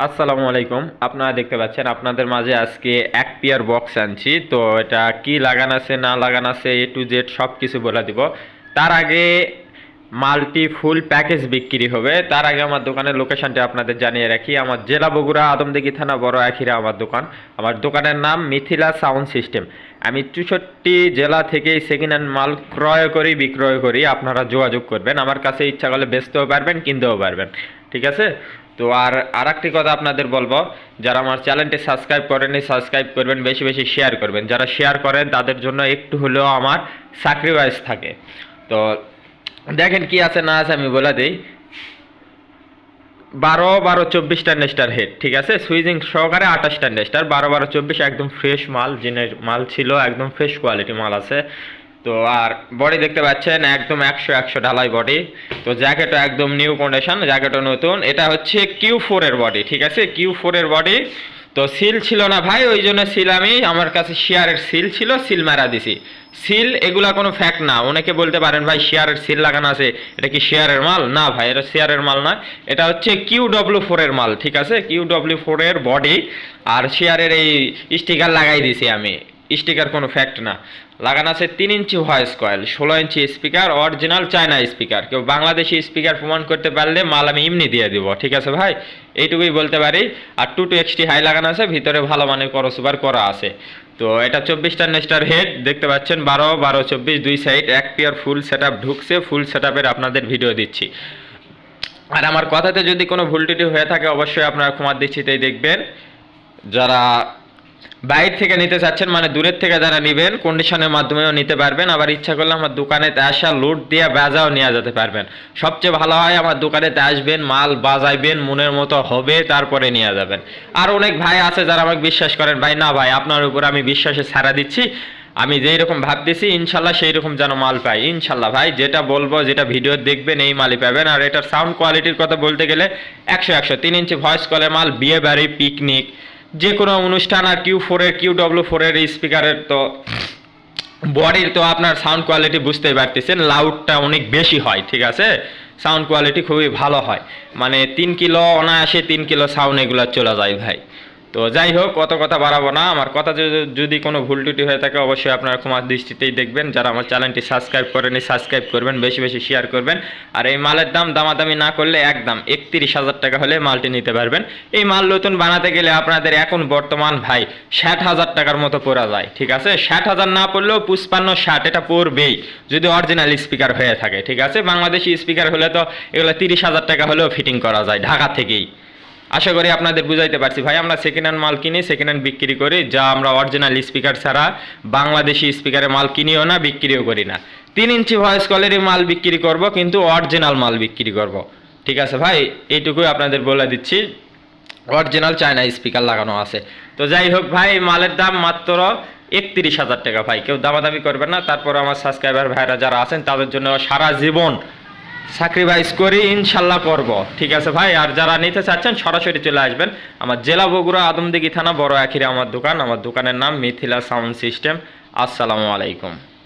আসসালামু আলাইকুম। আপনারা দেখতে পাচ্ছেন, আপনাদের মাঝে আজকে এক পিয়ার বক্স আনছি। তো এটা কি লাগান আছে, না লাগান আছে এ টু জেড সব কিছু বলে দিব। তার আগে মাল্টি ফুল প্যাকেজ বিক্রি হবে। তার আগে আমার দোকানের লোকেশনটি আপনাদের জানিয়ে রাখি। আমার জেলা বগুড়া আদমদিঘি থানা বড় আখিরা আমার দোকান। আমার দোকানের নাম মিথিলা সাউন্ড সিস্টেম। আমি চৌষট্টি জেলা থেকেই সেকেন্ড হ্যান্ড মাল ক্রয় করি, বিক্রয় করি। আপনারা যোগাযোগ করবেন। আমার কাছে ইচ্ছা করলে বেচতেও পারবেন, কিনতেও পারবেন। ঠিক আছে? তো আর আর একটি কথা আপনাদের বলব, যারা আমার চ্যানেলটি সাবস্ক্রাইব করেনি সাবস্ক্রাইব করবেন, বেশি বেশি শেয়ার করবেন। যারা শেয়ার করেন, তাদের জন্য একটু হলেও আমার স্যাক্রিফাইস থাকে। তো দেখেন কি আছে, না আছে আমি বলে দিই। বারো বারো চব্বিশটা নেস্টার হেড ঠিক আছে? সুইজিং সহকারে আঠাশটা নেস্টার, বারো বারো চব্বিশ একদম ফ্রেশ মাল, জিনের মাল ছিল, একদম ফ্রেশ কোয়ালিটি মাল আছে। তো আর বডি দেখতে পাচ্ছেন, একদম একশো একশো ঢালাই বডি তো জ্যাকেটও একদম নিউ কন্ডিশন জ্যাকেটও নতুন। এটা হচ্ছে কিউ ফোরের বডি ঠিক আছে? কিউ ফোরের বডি তো সিল ছিল না ভাই, ওই জন্য সিল আমি, আমার কাছে শেয়ারের সিল ছিল সিল মারা দিছি। সিল এগুলা কোনো ফ্যাক্ট না। অনেকে বলতে পারেন, ভাই শেয়ারের সিল লাগানো আছে, এটা কি শেয়ারের মাল? না ভাই, এটা শেয়ারের মাল না এটা হচ্ছে কিউ ডব্লিউ ফোরের মাল, ঠিক আছে? কিউ ডব্লিউ ফোরের বডি আর শেয়ারের এই স্টিকার লাগাই দিছি আমি। স্টিকার কোনো ফ্যাক্ট না। লাগানো আছে তিন ইঞ্চি ভয়েস কয়েল ষোলো inch speaker original China speaker কেউ বাংলাদেশি স্পিকার প্রমাণ করতে পারলে মাল আমি এমনি দিয়ে দিব, ঠিক আছে ভাই? এইটুকুই বলতে পারি। আর টু টু এক্সটি হাই লাগানো আছে, ভিতরে ভালো মানের করসুবার করা আছে। তো এটা চব্বিশটা নেস্টার হেড দেখতে পাচ্ছেন, বারো বারো, চব্বিশ, দুই সাইড এক পেয়ার ফুল সেট ঢুকছে ফুল সেট আপনাদের ভিডিও দিচ্ছি। আর আমার কথাতে যদি কোনো ভুল হয়ে থাকে, অবশ্যই আপনারা ক্ষমা দৃষ্টিতেই দেখবেন। যারা বাইরে থেকে নিতে চাচ্ছেন মানে দূরের থেকে যারা নেবেন কন্ডিশনের মাধ্যমেও নিতে পারবেন। আবার ইচ্ছা করলে আমার দোকানেতে আসা লোড দিয়ে বাজাও নেওয়া যেতে পারবেন। সবচেয়ে ভালো হয় আমার দোকানেতে আসবেন, মাল বাজাইবেন, মনের মতো হবে, তারপরে নিয়ে যাবেন। আর অনেক ভাই আছে যারা আমাকে বিশ্বাস করেন, ভাই, না ভাই, আপনার উপর আমি বিশ্বাসে ছাড়া দিচ্ছি। আমি যেই রকম ভাবতেছি, ইনশাল্লাহ সেই রকম যেন মাল পাই। ইনশাল্লাহ ভাই, যেটা বলব, যেটা ভিডিও দেখবেন, এই মালই পাবেন। আর এটার সাউন্ড কোয়ালিটির কথা বলতে গেলে একশো একশো, তিন ইঞ্চি ভয়েস কলের মাল, বিয়ে বাড়ি পিকনিক যে কোনো অনুষ্ঠান আর কিউ ফোরের কিউ ডব্লু ফোরের স্পিকারের তো বডির তো আপনার সাউন্ড কোয়ালিটি বুঝতেই পারতেছেন লাউডটা অনেক বেশি হয়, ঠিক আছে? সাউন্ড কোয়ালিটি খুবই ভালো হয়। মানে তিন কিলো অনায়াসে তিন কিলো সাউন্ড এগুলো চলে যায় ভাই। তো যাই হোক কত কথা বাড়াবো না। আমার কথা যদি- কোনো ভুল ত্রুটি হয়ে থাকে, অবশ্যই আপনারা ক্ষমার দৃষ্টিতেই দেখবেন। যারা আমার চ্যানেলটি সাবস্ক্রাইব করেনি সাবস্ক্রাইব করবেন, বেশি বেশি শেয়ার করবেন। আর এই মালের দাম দামাদামি না করলে একদম একত্রিশ হাজার টাকা হলে মালটি নিতে পারবেন। এই মাল নতুন বানাতে গেলে আপনাদের এখন বর্তমান ভাই ষাট হাজার টাকার মতো পড়া যায়, ঠিক আছে? ষাট হাজার না পড়লেও পুষ্পান্ন ষাট এটা পড়বেই, যদি অরিজিনাল স্পিকার হয়ে থাকে, ঠিক আছে? বাংলাদেশি স্পিকার হলে তো এগুলো তিরিশ হাজার টাকা হলেও ফিটিং করা যায় ঢাকা থেকেই। আশা করি আপনাদের বুঝাইতে পারছি। ভাই, আমরা সেকেন্ড হ্যান্ড মাল কিনি সেকেন্ড হ্যান্ড বিক্রি করি। যা আমরা অরিজিনাল স্পিকার ছাড়া বাংলাদেশি স্পিকারের মাল কিনিও না, বিক্রিও করি না। তিন ইঞ্চি ভয়েস কলেরই মাল বিক্রি করব, কিন্তু অরিজিনাল মাল বিক্রি করব। ঠিক আছে ভাই, এইটুকুই আপনাদের বলে দিচ্ছি। অরিজিনাল চায়না স্পিকার লাগানো আছে। তো যাই হোক ভাই, মালের দাম মাত্র একত্রিশ হাজার টাকা ভাই। কেউ দামাদামি করবেন না। তারপর আমার সাবস্ক্রাইবার ভাইরা যারা আছেন, তাদের জন্য সারা জীবন স্যাক্রিফাইস করি, ইনশাল্লাহ করব। ঠিক আছে ভাই? আর যারা নিতে চাচ্ছেন, সরাসরি চলে আসবেন। আমার জেলা বগুড়া আদমদিঘি থানা, বড় আখিরে আমার দোকান। আমার দোকানের নাম মিথিলা সাউন্ড সিস্টেম। আসসালামু আলাইকুম।